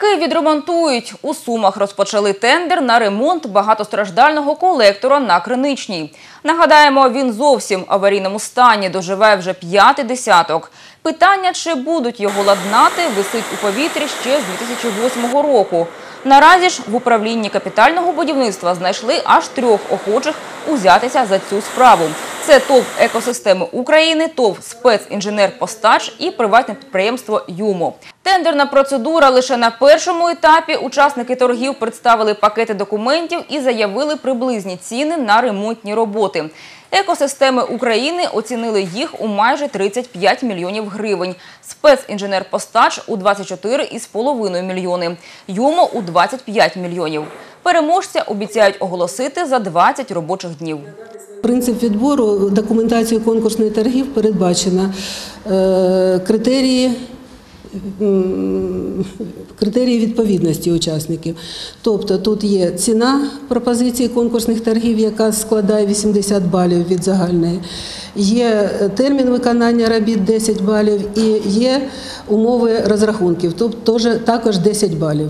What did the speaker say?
Таки відремонтують. У Сумах розпочали тендер на ремонт багатостраждального колектора на Криничній. Нагадаємо, він зовсім в аварійному стані, доживе вже п'ятий десяток. Питання, чи будуть його ладнати, висить у повітрі ще з 2008 року. Наразі ж в управлінні капітального будівництва знайшли аж трьох охочих узятися за цю справу. Це ТОВ «Екосистеми України», ТОВ «Спецінженер-Постач» і приватне підприємство «Юмо». Тендерна процедура лише на першому етапі. Учасники торгів представили пакети документів і заявили приблизні ціни на ремонтні роботи. Екосистеми України оцінили їх у майже 35 мільйонів гривень. Спецінженер-Постач у 24,5 мільйони. Юмо у 25 мільйонів. Переможця обіцяють оголосити за 20 робочих днів. Принцип відбору документації конкурсних торгів передбачено е, критерії. Критерії відповідності учасників. Тобто тут є ціна пропозиції конкурсних торгів, яка складає 80 балів від загальної, є термін виконання робіт 10 балів і є умови розрахунків, тобто також 10 балів.